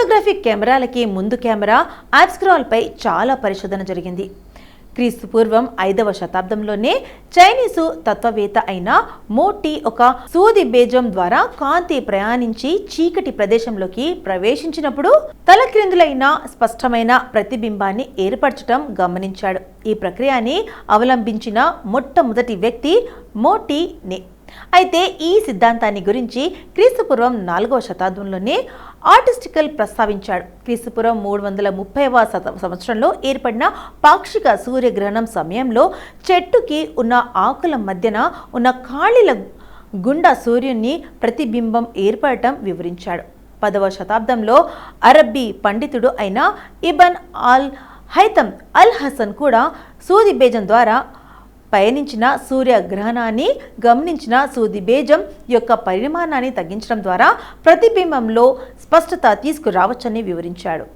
Photographic కెమెరాలకి ముందు camera పై చాలా పరిశోధన జరిగింది. క్రీస్తు పూర్వం ఐదవ శతాబ్దంలోనే చైనీసు తత్వవేత్త అయిన మోటీ ఒక సూది బేజం ద్వారా కాంతి ప్రయాణించి చీకటి ప్రదేశంలోకి ప్రవేశించినప్పుడు తలక్రిందులైన స్పష్టమైన ప్రతిబింబాన్ని ఏర్పరచటం గమనించాడు. ఈ ప్రక్రియని అవలంబించిన మొట్టమొదటి వ్యక్తి మోటీ నే అయితే ఈ సిద్ధాంతాన్ని గురించి క్రీస్తుపూర్వం నాలుగవ శతాబ్దంలోనే ఆర్టిస్టికల్ ప్రస్తావించాడు. క్రీస్తుపురం మూడు వందల ముప్పైవ శత సంవత్సరంలో ఏర్పడిన పాక్షిక సూర్యగ్రహణం సమయంలో చెట్టుకి ఉన్న ఆకుల మధ్యన ఉన్న ఖాళీల గుండా సూర్యుని ప్రతిబింబం ఏర్పడటం వివరించాడు. పదవ శతాబ్దంలో అరబ్బీ పండితుడు అయిన Ibn al Haytham al Hasan కూడా సూది బేజం ద్వారా పయనించిన సూర్యగ్రహణాన్ని గమనించిన సూది బేజం యొక్క పరిమాణాన్ని తగ్గించడం ద్వారా ప్రతిబింబంలో స్పష్టత తీసుకురావచ్చని వివరించాడు.